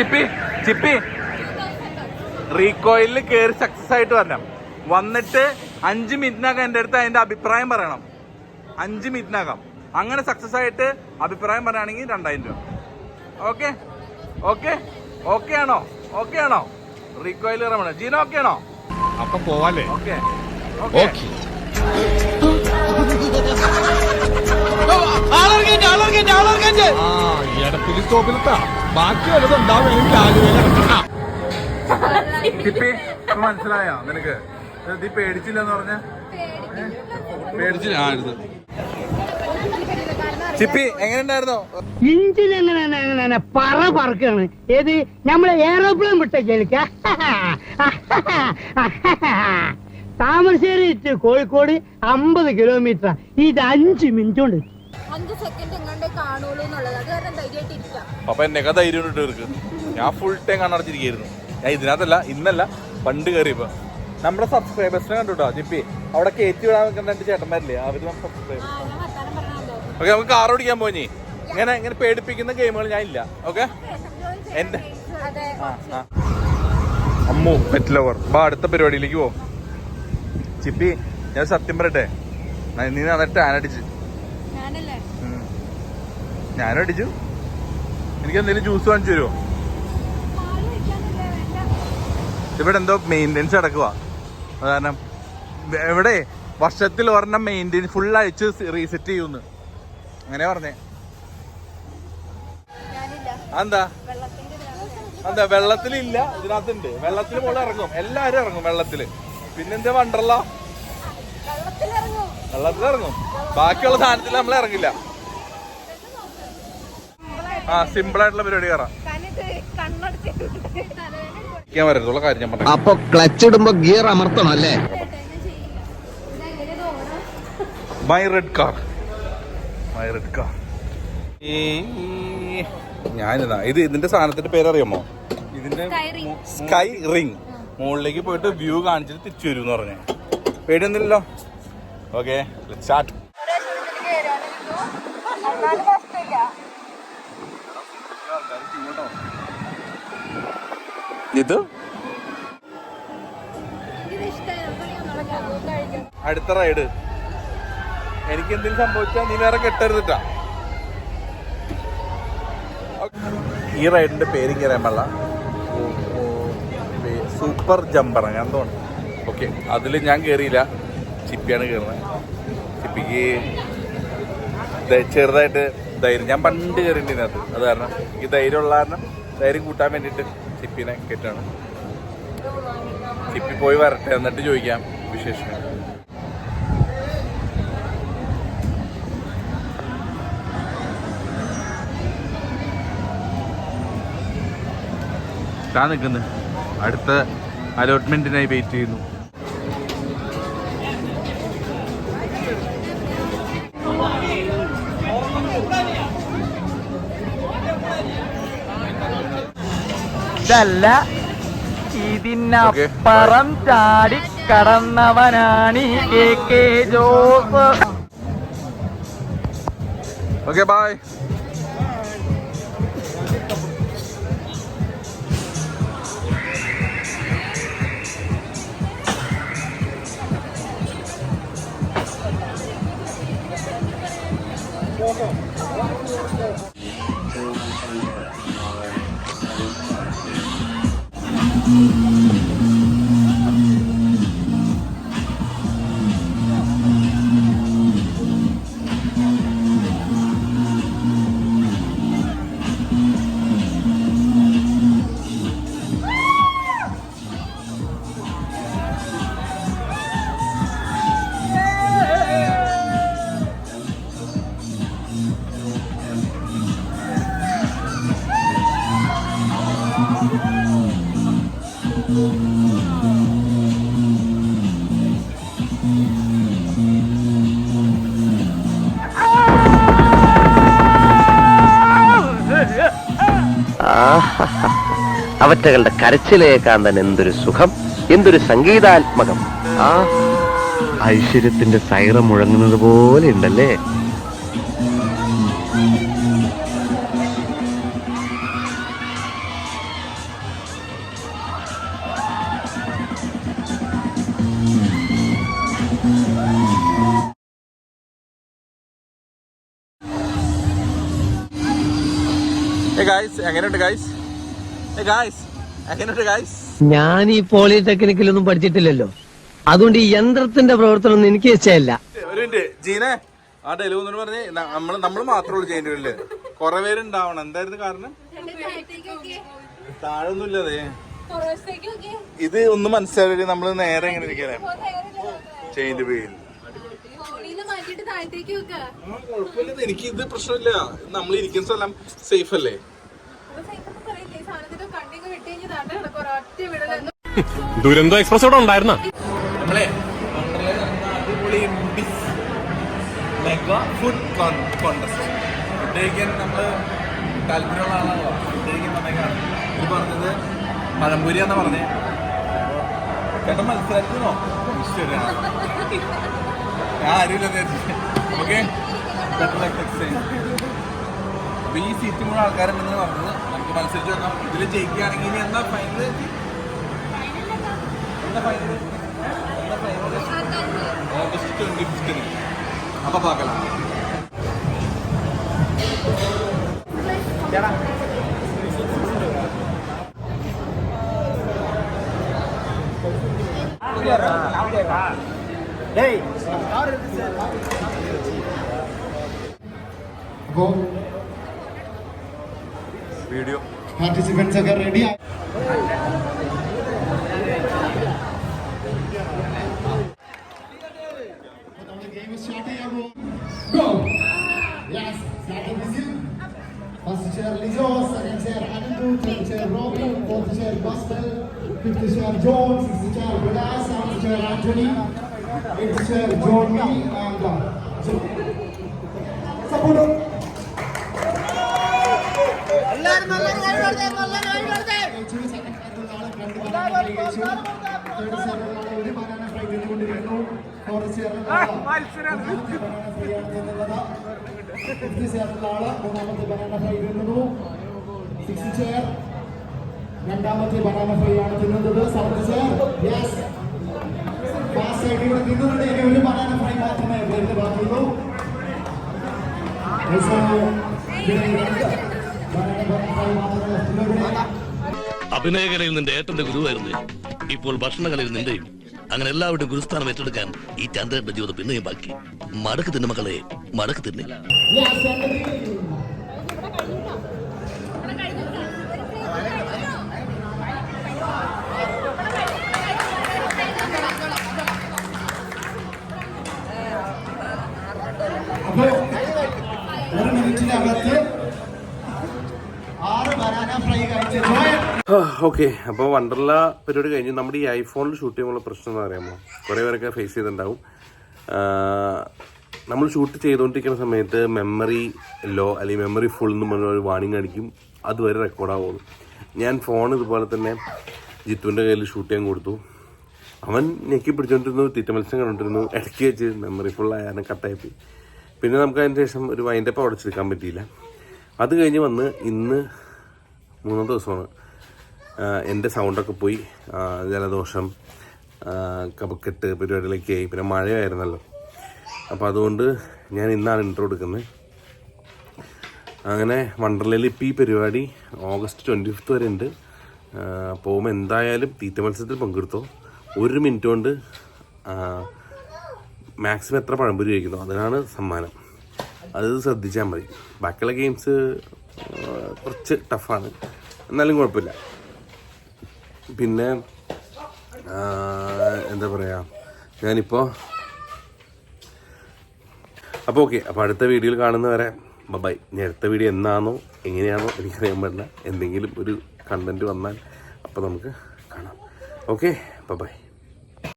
ചിപ്പി ചിപ്പി. റീകോയിലിൽ കയറി സക്സസ് ആയിട്ട് വരണം. വന്നിട്ട് അഞ്ച് മിനിറ്റിനകം എന്റെ അടുത്ത് അതിന്റെ അഭിപ്രായം പറയണം. അഞ്ച് മിനിറ്റിനകം. അങ്ങനെ സക്സസ് ആയിട്ട് അഭിപ്രായം പറയുകയാണെങ്കിൽ രണ്ടായിരം രൂപ. ഓക്കെ ഓക്കെ ഓക്കെ ആണോ? ഓക്കെ ആണോ? റീകോയിൽ കയറാൻ ജീന ഓക്കെ ആണോ? അപ്പൊ പോവാല്ലേ? ഓക്കെ ഓക്കെ ആ ഇടത്തിൽ സ്റ്റോപ്പിലെത്താ ബാക്കി വല്ലതും ഉണ്ടാവും എനിക്ക് ഇപ്പൊ മനസ്സിലായോ നിനക്ക്? നീ പേടിച്ചില്ലെന്ന് പറഞ്ഞ? പേടിച്ചില്ല. ചിപ്പി എങ്ങനെയുണ്ടായിരുന്നോ? ഇഞ്ചിൽ എങ്ങനെ പറ പറക്കാണ്. ഏത്? നമ്മളെ എയറോപ്ലെയിൻ വിട്ട ജലിക്ക താമരശ്ശേരി to കോഴിക്കോട് അമ്പത് കിലോമീറ്റർ ഇത് അഞ്ച് മിനിറ്റ് കൊണ്ട്. അഞ്ച് സെക്കൻഡ് എങ്ങാണ്ടേ കാണുള്ളൂ എന്നുള്ളത്. അത് കാരണം ധൈര്യമായിട്ട് ഇരിക്കാം. അപ്പൊ എന്നെയൊക്കെ ധൈര്യം ഇട്ട് ഞാൻ ഫുൾ ടൈം കണ്ണടച്ചിരിക്കുന്നു ഞാൻ ഇതിനകത്തല്ല ഇന്നല്ല പണ്ട് കയറിയപ്പോ. നമ്മുടെ സബ്സ്ക്രൈബേഴ്സിനെ കണ്ടുട്ടോ ജിപ്പി. അവിടെ കയറ്റി വിടാൻ നിൽക്കുന്ന രണ്ട് ചേട്ടന്മാരില്ലേ? അവർ സബ്സ്ക്രൈബേഴ്സ് ഓക്കെ നമുക്ക് കാർ ഓടിക്കാൻ പോയി ഇങ്ങനെ ഇങ്ങനെ പേടിപ്പിക്കുന്ന ഗെയിമുകൾ ഞാൻ ഇല്ല. ഓക്കെ? എന്റെ. അമ്മു പെറ്റ് ലവർ ബാ അടുത്ത പരിപാടിയിലേക്ക് പോ. ചിപ്പി ഞാൻ സത്യം പറയട്ടെ. ന- നന്നായിട്ട് ടാൻ അടിച്ച്. ഞാനും അടിച്ചു എനിക്ക് എന്തെങ്കിലും ജ്യൂസ് വാങ്ങിച്ചു തരുമോ ഇവിടെ എന്തോ മെയിന്റെനൻസ് നടക്കുക അത് കാരണം എവിടെ? വർഷത്തിൽ ഒരെണ്ണം മെയിന്റെനൻസ് ഫുൾ അഴിച്ച് റീസെറ്റ് ചെയ്യുന്ന്. അങ്ങനെ പറഞ്ഞേ. എന്താ എന്താ വെള്ളത്തിലില്ല. ഇതിനകത്തുണ്ട്. വെള്ളത്തിൽ പോലെ ഇറങ്ങും. എല്ലാരും ഇറങ്ങും വെള്ളത്തിൽ. പിന്നെന്താ വെള്ളത്തിലിറങ്ങും. വെള്ളത്തിൽ ഇറങ്ങും ബാക്കിയുള്ള സാധനത്തിൽ നമ്മൾ ഇറങ്ങില്ല. ആ സിമ്പിൾ ആയിട്ടുള്ള പരിപാടി കയറാം വരത്തുള്ള കാര്യം ഞാൻ പറഞ്ഞു അപ്പൊ ക്ലച്ച് ഇടുമ്പോ ഗിയർ അമർത്തണം അല്ലേ? My red car my red car ഞാനിതാ ഇത് ഇതിന്റെ സാധനത്തിന്റെ പേരറിയാമോ? ഇതിന്റെ സ്കൈ റിംഗ് മുകളിലേക്ക് പോയിട്ട് വ്യൂ കാണിച്ചിട്ട് തിരിച്ചു വരും എന്ന് പറഞ്ഞു. പേടിയൊന്നുമില്ലല്ലോ? ഓക്കെ സ്റ്റാർട്ട് നടക്കാം കഴിക്കണം അടുത്ത റൈഡ്. എനിക്ക് എന്തെങ്കിലും സംഭവിച്ചാ നീ വേറെ കെട്ടരുതിട്ടാ. ഈ റൈഡിന്റെ പേര് കയറാൻ പാടില്ല. സൂപ്പർ ജമ്പർ ഞാൻ തോന്നുന്നു. ഓക്കെ അതിൽ ഞാൻ കയറിയില്ല ചിപ്പിയാണ് കയറുന്നത് ചിപ്പിക്ക് ദ- ചെറുതായിട്ട് ധൈര്യം. ഞാൻ പണ്ട് കയറിയിട്ടിനകത്ത് അത്. കാരണം ഈ ധൈര്യമുള്ള കാരണം ധൈര്യം കൂട്ടാൻ വേണ്ടിയിട്ട് ചിപ്പിനെ കെട്ടാണ് ചിപ്പി പോയി വരട്ടെ എന്നിട്ട് ചോദിക്കാം വിശേഷം താ നിൽക്കുന്നു. അടുത്ത അലോട്ട്മെന്റിനായി വെയിറ്റ് ചെയ്യുന്നു. ഇതല്ല. ഇതിനപ്പുറം ചാടി കടന്നവനാണ് ഈ K K Jose. Okay bye Mm-hmm. ചാവറ്റകളുടെ കരച്ചിലേക്കാൻ തന്നെ എന്തൊരു സുഖം എന്തൊരു സംഗീതാത്മകം. ആ? ഐശ്വര്യത്തിന്റെ സൈറ മുഴങ്ങുന്നത് പോലെ ഉണ്ടല്ലേ? ഗായ്സ് എങ്ങനെയുണ്ട് ഗായ്സ് ഞാൻ ഈ പോളിടെക്നിക്കിൽ ഒന്നും പഠിച്ചിട്ടില്ലല്ലോ. അതുകൊണ്ട് ഈ യന്ത്രത്തിന്റെ പ്രവർത്തനം ഒന്നും എനിക്ക് വെച്ചല്ല ജീനെ ആ ഡെലിവറി എന്ന് പറഞ്ഞ് നമ്മൾ നമ്മൾ മാത്രമേ ഉള്ളൂ ജയിന്റെ കുറെ പേരുണ്ടാവണം. എന്തായിരുന്നു കാരണം? താഴൊന്നുമില്ലതേ. ഇത് ഒന്നും മനസ്സിലാവില്ല നമ്മൾ നേരെ എങ്ങനെ ഇരിക്കലേ ചെയിന്റെ പേരിൽ എനിക്ക് ഇത് പ്രശ്നമില്ല. നമ്മൾ ഇരിക്കുന്ന സ്ഥലം സേഫ് അല്ലേ? ദുരന്തോ എക്സ്പ്രസ് ഇവിടെ ഉണ്ടായിരുന്ന? നമ്മളെ അടിപൊളി മെഗാ ഫുഡ് കോൺടെസ്റ്റ് നമ്മൾ താല്പര്യമുള്ള ആളാണല്ലോ ഫുഡ് കഴിക്കാൻ വന്നേക്കാണ് ഇത് പറഞ്ഞത് പഴംപൊരി എന്നാ പറഞ്ഞേ. ചേട്ടൻ. ഞാൻ ഓക്കെ? ഈ സീറ്റ് ആൾക്കാരുണ്ടെന്ന് പറഞ്ഞത്. നമുക്ക് മത്സരിച്ച് നോക്കാം. ഇതിൽ ജയിക്കുകയാണെങ്കിൽ ഇനി എന്താ ഫൈനൽ എന്താ ഫൈനൽ ഓഗസ്റ്റ് ട്വന്റി ഫിഫ്റ്റിന് അപ്പൊ പാക്കലാം. അപ്പോൾ വീഡിയോ. പാർട്ടിസിപ്പൻസ് ഒക്കെ ready John chair Vilas seventh രണ്ടാമത്തെ ബനാന ഫ്രൈ ആണ് തിന്നുന്നത് ചെയർ യെസ് ഫാസ്റ്റ് ആയിട്ട് ഇവിടെ തിന്നുന്നുണ്ട് ഇനി ഒരു ബനാന ഫ്രൈ മാത്രമേ വരുന്ന ബാക്കിയുള്ളൂ അഭിനയകലയിൽ നിന്റെ ഏട്ടന്റെ ഗുരുവായിരുന്നു. ഇപ്പോൾ ഭക്ഷണകലയിൽ നിന്റെയും അങ്ങനെ എല്ലാവരുടെയും ഗുരുസ്ഥാനം ഏറ്റെടുക്കാൻ ഈ ചന്ദ്രന്റെ ജീവിതം പിന്നെയും ബാക്കി. മടക്ക് തിന്ന മക്കളെ മടക്ക് തിന്നെ അപ്പോ ഒരു മിനിറ്റിനകത്ത് ആറ് ബനാന ഫ്രൈ കഴിച്ച് ജോയൻ ഓക്കെ അപ്പോൾ വണ്ടർല പരിപാടി കഴിഞ്ഞ് നമ്മുടെ ഈ ഐഫോണിൽ ഷൂട്ട് ചെയ്യുമ്പോൾ പ്രശ്നം എന്ന് പറയുമ്പോൾ കുറേ പേരൊക്കെ ഫേസ് ചെയ്തിട്ടുണ്ടാവും. നമ്മൾ ഷൂട്ട് ചെയ്തുകൊണ്ടിരിക്കുന്ന സമയത്ത് മെമ്മറി ലോ അല്ലെങ്കിൽ മെമ്മറി ഫുൾ എന്ന് പറഞ്ഞ ഒരു വാണിംഗ് അടിക്കും. അതുവരെ റെക്കോർഡാവുള്ളൂ ഞാൻ ഫോൺ ഇതുപോലെ തന്നെ ജിത്തുവിന്റെ കയ്യിൽ ഷൂട്ട് ചെയ്യാൻ കൊടുത്തു. അവൻ ഞെക്കി പിടിച്ചോണ്ടിരുന്നു തീറ്റ മത്സ്യം കണ്ടോണ്ടിരുന്നു ഇടയ്ക്ക് വെച്ച് മെമ്മറി ഫുൾ ആയാലും കട്ടായി പോയി പിന്നെ നമുക്ക് അതിന് ശേഷം ഒരു വൈൻഡപ്പ് അടച്ചെടുക്കാൻ പറ്റിയില്ല. അത് കഴിഞ്ഞ് വന്ന് ഇന്ന് മൂന്നാം ദിവസമാണ്. എന്റെ സൗണ്ടൊക്കെ പോയി. ജലദോഷം കപക്കെട്ട് പരിപാടികളൊക്കെ ആയി. പിന്നെ മഴയായിരുന്നല്ലോ. അപ്പോൾ അതുകൊണ്ട് ഞാൻ ഇന്നാണ് ഇൻട്രോ എടുക്കുന്നത്. അങ്ങനെ വണ്ടർലയിൽ ഇപ്പോൾ ഈ പരിപാടി ഓഗസ്റ്റ് ട്വന്റി ഫിഫ്ത്ത് വരെ ഉണ്ട്. പോകുമ്പോൾ എന്തായാലും തീറ്റ മത്സരത്തിൽ പങ്കെടുത്തോ. ഒരു മിനിറ്റ് കൊണ്ട് മാക്സിമം എത്ര പഴംപൊരി കഴിക്കുന്നു? അതിനാണ് സമ്മാനം. അത് ശ്രദ്ധിച്ചാൽ മതി. ബാക്കിയുള്ള ഗെയിംസ് കുറച്ച് ടഫാണ് എന്നാലും കുഴപ്പമില്ല. പിന്നെ എന്താ പറയുക ഞാനിപ്പോൾ അപ്പോൾ ഓക്കെ അപ്പോൾ അടുത്ത വീഡിയോയിൽ കാണുന്നവരെ ബൈ ഞാൻ അടുത്ത വീഡിയോ എന്നാണോ എങ്ങനെയാണോ എനിക്കറിയാൻ പറ്റില്ല. എന്തെങ്കിലും ഒരു കണ്ടന്റ് വന്നാൽ അപ്പോൾ നമുക്ക് കാണാം. Okay bye.